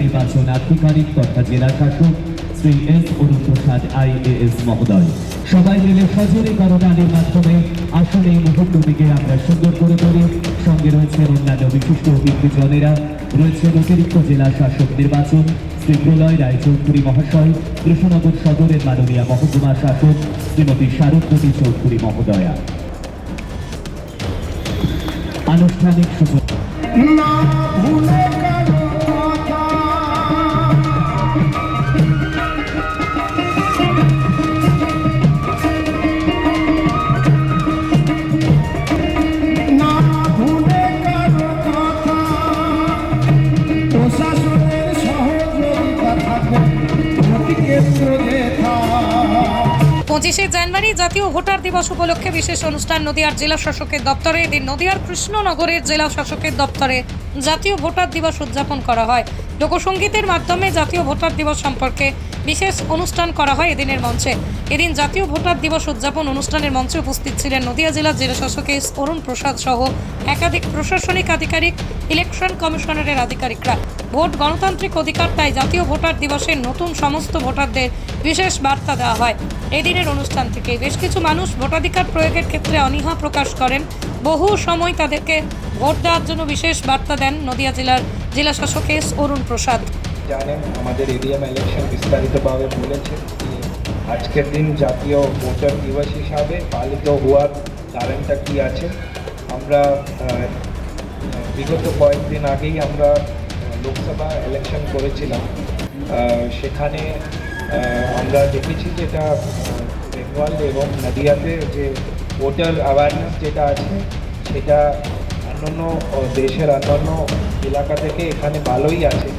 নির্বাচন আধিকারিক তথা জেলা শাসক শ্রী এস অরুণ প্রসাদ আইএএস মহোদয়। সবাই মিলে সজোরে করোনাদের মাধ্যমে আসলে এই মুহূর্তটিকে আমরা সুন্দর করে তুলি। সঙ্গে রয়েছেন অন্যান্য বিশিষ্ট অতিথিজনেরা রয়েছেন অতিরিক্ত জেলা শাসক নির্বাচন শ্রী প্রলয় রায়চৌধুরী মহাশয়, কৃষ্ণনগর সদরের মাননীয় মহকুমা শাসক শ্রীমতী শারদবতী চৌধুরী মহোদয়া। আনুষ্ঠানিক সূচনা। পঁচিশে জাতীয় ভোটার দিবস উপলক্ষে বিশেষ অনুষ্ঠান নদিয়ার জেলা শাসকের দপ্তরে। এদিন নদিয়ার কৃষ্ণনগরের জেলা শাসকের দপ্তরে জাতীয় ভোটার দিবস উদযাপন করা হয়। লোকসঙ্গীতের মাধ্যমে জাতীয় ভোটার দিবস সম্পর্কে বিশেষ অনুষ্ঠান করা হয় এদিনের মঞ্চে। এদিন জাতীয় ভোটার দিবস উদযাপন অনুষ্ঠানের মঞ্চে উপস্থিত ছিলেন নদিয়া জেলার জেলা শাসক এস অরুণ প্রসাদ সহ একাধিক প্রশাসনিক আধিকারিক, ইলেকশন কমিশনারের আধিকারিকরা। ভোট গণতান্ত্রিক অধিকার তাই জাতীয় ভোটার দিবসের নতুন সমস্ত ভোটারদের বিশেষ বার্তা দেওয়া হয়। এদিনের অনুষ্ঠান থেকে বেশ কিছু মানুষ ভোটাধিকার প্রয়োগের ক্ষেত্রে অনীহা প্রকাশ করেন। বহু সময় তাদেরকে ভোট দেওয়ার জন্য বিশেষ বার্তা দেন নদিয়া জেলার জেলা শাসক এস অরুণ প্রসাদ। জানেন, আমাদের এরিয়াম ইলেকশন বিস্তারিতভাবে বলেছে আজকের দিন জাতীয় ভোটার দিবস হিসাবে পালিত হওয়ার কারণটা কী আছে? আমরা বিগত কয়েকদিন আগেই আমরা লোকসভা ইলেকশন করেছিলাম। সেখানে আমরা দেখেছি যেটা বেঙ্গল এবং নদিয়াতে যে ভোটার অ্যাওয়ারনেস যেটা আছে, সেটা অন্যান্য দেশের অন্যান্য এলাকা থেকে এখানে ভালোই আছে।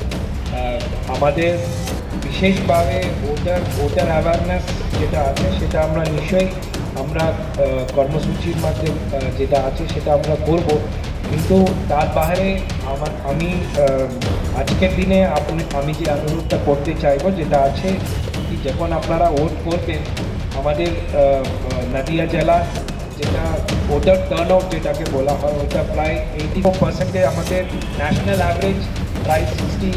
আমাদের বিশেষভাবে ভোটার ভোটার অ্যাওয়ারনেস যেটা আছে সেটা আমরা নিশ্চয়ই আমরা কর্মসূচির মধ্যে আহ, যেটা আছে সেটা আমরা করব। কিন্তু তার বাইরে আমার আমি আজকের দিনে আপনি আমি যে অনুরোধটা করতে চাইব যেটা আছে কি যখন আপনারা ভোট করবেন আমাদের নদিয়া জেলা যেটা ভোটার টার্ন আউট যেটাকে বলা হয় ওটা প্রায় এইটি ফোর পার্সেন্টে আমাদের ন্যাশনাল অ্যাভারেজ প্রায় সিক্সটি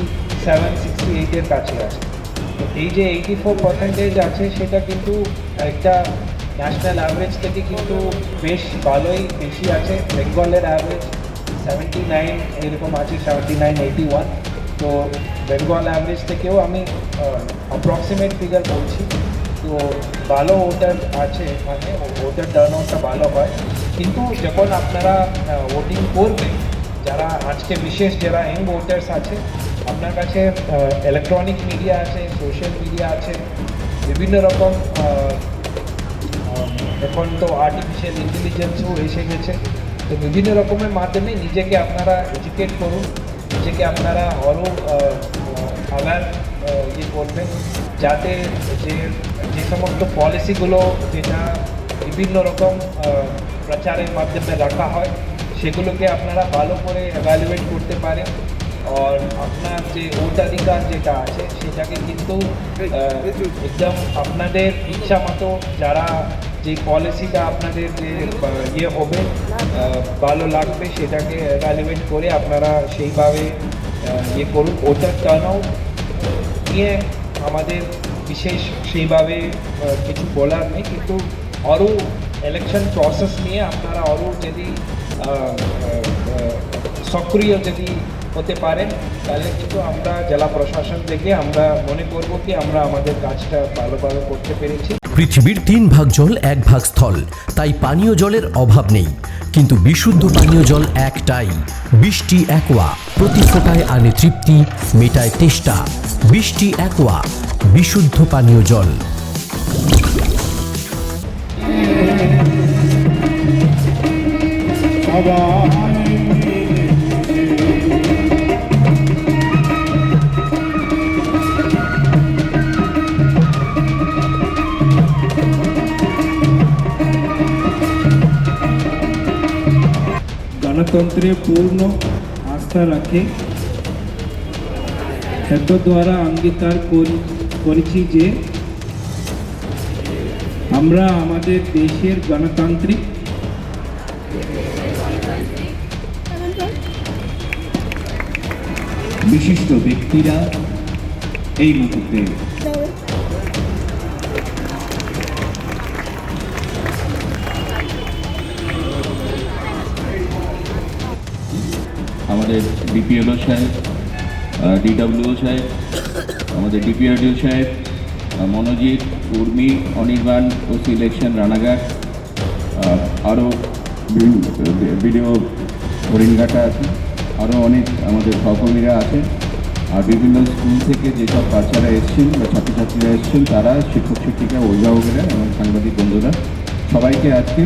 সেভেন সিক্সটি এইটের কাছে আছে তো এই যে এইটি ফোর পার্সেন্টেজ আছে, সেটা কিন্তু একটা ন্যাশনাল অ্যাভারেজ থেকে কিন্তু বেশ ভালোই বেশি আছে। বেঙ্গলের অ্যাভারেজ সেভেন্টি নাইন এরকম আছে সেভেন্টি নাইন এইটি ওয়ান তো বেঙ্গল অ্যাভারেজ থেকেও আমি অ্যাপ্রক্সিমেট ফিগার বলছি। তো ভালো ওটার আছে মানে ওটার টার্ন ভালো হয়। কিন্তু যখন আপনারা ভোটিং করবেন যারা আজকে বিশেষ যারা ইং ভোটার্স আছে, আপনার কাছে ইলেকট্রনিক মিডিয়া আছে সোশ্যাল মিডিয়া আছে, বিভিন্ন রকম এখন তো আর্টিফিশিয়াল ইন্টেলিজেন্সও এসে গেছে। তো বিভিন্ন রকমের মাধ্যমে নিজেকে আপনারা এডুকেট করুন, নিজেকে আপনারা আরও আবার ইয়ে করবেন, যাতে যে যে সমস্ত পলিসিগুলো যেটা বিভিন্ন রকম প্রচারের মাধ্যমে রাখা হয় সেগুলোকে আপনারা ভালো করে এভ্যালুয়েট করতে পারেন। আর আপনার যে ভোটাধিকার যেটা আছে, সেটাকে কিন্তু একদম আপনাদের ইচ্ছা মতো যারা যে পলিসিটা আপনাদের যে ইয়ে হবে ভালো লাগবে, সেটাকে এভ্যালুয়েট করে আপনারা সেইভাবে ইয়ে করুন। ওটার টার্ন নিয়ে আমাদের বিশেষ সেইভাবে কিছু বলার নেই। কিন্তু আরও ইলেকশন প্রসেস নিয়ে আপনারা আরও যদি সক্রিয় যদি হতে পারেন তাহলে কিন্তু আমরা জেলা প্রশাসন থেকে আমরা মনে করব কি আমরা আমাদের কাজটা ভালোভাবে করতে পেরেছি। পৃথিবীর তিন ভাগ জল, এক ভাগ স্থল। তাই পানীয় জলের অভাব নেই। কিন্তু বিশুদ্ধ পানীয় জল একটাই। বৃষ্টি একোয়া। প্রতি ফোটায় আনে তৃপ্তি, মেটায় তেষ্টা। বৃষ্টি একোয়া। বিশুদ্ধ পানীয় জল। গণতন্ত্রে পূর্ণ আস্থা রাখে এত দ্বারা অঙ্গীকার করি- করেছি যে আমরা আমাদের দেশের গণতান্ত্রিক বিশিষ্ট ব্যক্তিরা এই মুহূর্তে আমাদের ডিপিএলও সাহেব ডিডাব্লিউ সাহেব, আমাদের ডিপিআরডিও সাহেব মনোজিৎ, উর্মি, অনির্বাণ ও সিলেকশন রানাঘাট আরও ভিডিও হরিণঘাটা আছে আরও অনেক আমাদের সহকর্মীরা আছেন। আর বিভিন্ন স্কুল থেকে যেসব বাচ্চারা এসছেন বা ছাত্রছাত্রীরা এসছেন, তারা শিক্ষক, শিক্ষিকা, অভিভাবকেরা এবং সাংবাদিক বন্ধুরা সবাইকে আজকে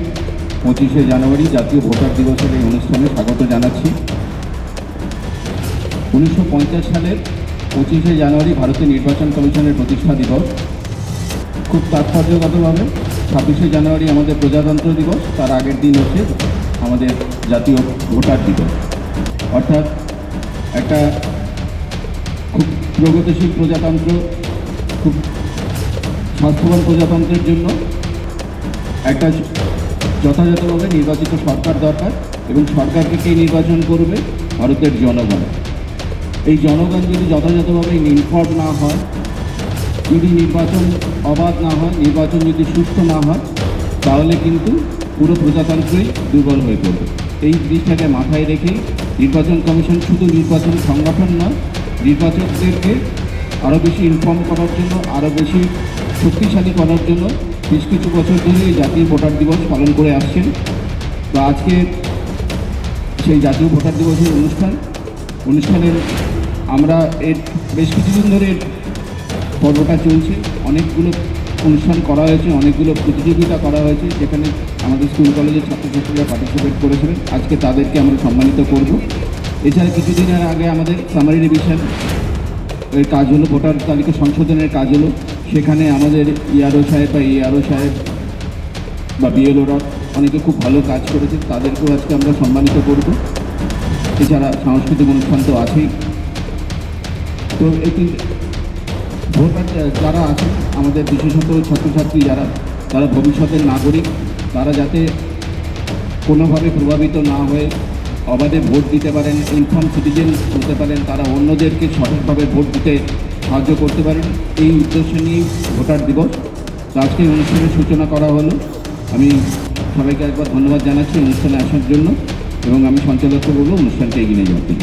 পঁচিশে জানুয়ারি জাতীয় ভোটার দিবসের এই অনুষ্ঠানে স্বাগত জানাচ্ছি। উনিশশো পঞ্চাশ সালের পঁচিশে জানুয়ারি ভারতের নির্বাচন কমিশনের প্রতিষ্ঠা দিবস। খুব তাৎপর্যগতভাবে ছাব্বিশে জানুয়ারি আমাদের প্রজাতন্ত্র দিবস, তার আগের দিন হচ্ছে আমাদের জাতীয় ভোটার দিবস। অর্থাৎ একটা খুব প্রগতিশীল প্রজাতন্ত্র, খুব স্বাস্থ্যবান প্রজাতন্ত্রের জন্য একটা যথাযথভাবে নির্বাচিত সরকার দরকার এবং সরকারকে কে নির্বাচন করবে? ভারতের জনগণ। এই জনগণ যদি যথাযথভাবে ইনফর্ম না হয়, যদি নির্বাচন অবাধ না হয়, নির্বাচন যদি সুস্থ না হয়, তাহলে কিন্তু পুরো প্রজাতন্ত্রই দুর্বল হয়ে পড়বে। এই জিনিসটাকে মাথায় রেখেই নির্বাচন কমিশন শুধু নির্বাচন সংগঠন নয়, নির্বাচকদেরকে আরও বেশি ইনফর্ম করার জন্য আরও বেশি শক্তিশালী করার জন্য বেশ কিছু বছর ধরে এই জাতীয় ভোটার দিবস পালন করে আসছেন। তো আজকে সেই জাতীয় ভোটার দিবসের অনুষ্ঠান, অনুষ্ঠানের আমরা এর বেশ কিছুদিন ধরে পর্বটা চলছে। অনেকগুলো অনুষ্ঠান করা হয়েছে, অনেকগুলো প্রতিযোগিতা করা হয়েছে, যেখানে আমাদের স্কুল কলেজের ছাত্রছাত্রীরা পার্টিসিপেট করেছিলেন। আজকে তাদেরকে আমরা সম্মানিত করব। এছাড়া কিছুদিনের আগে আমাদের সামারি রিভিশন এর কাজ হলো, ভোটার তালিকা সংশোধনের কাজ হলো। সেখানে আমাদের ইআরও সাহেব বা ইআরও সাহেব বা বিএলওরা অনেকে খুব ভালো কাজ করেছে, তাদেরকেও আজকে আমরা সম্মানিত করব। এছাড়া সাংস্কৃতিক অনুষ্ঠান তো আছেই। তো এটি ভোটার যারা আছেন, আমাদের বিশেষত ছাত্রছাত্রী যারা তারা ভবিষ্যতের নাগরিক, তারা যাতে কোনোভাবে প্রভাবিত না হয়ে অবাধে ভোট দিতে পারেন ইনফর্ম সিটিজেন হতে পারেন, তারা অন্যদেরকে সঠিকভাবে ভোট দিতে সাহায্য করতে পারেন, এই উদ্দেশ্য নিয়েই ভোটার দিবস। আজকে অনুষ্ঠানের সূচনা করা হলো। আমি সবাইকে একবার ধন্যবাদ জানাচ্ছি অনুষ্ঠানে আসার জন্য এবং আমি সঞ্চালককে বলব অনুষ্ঠানকে এগিয়ে যাওয়ার জন্য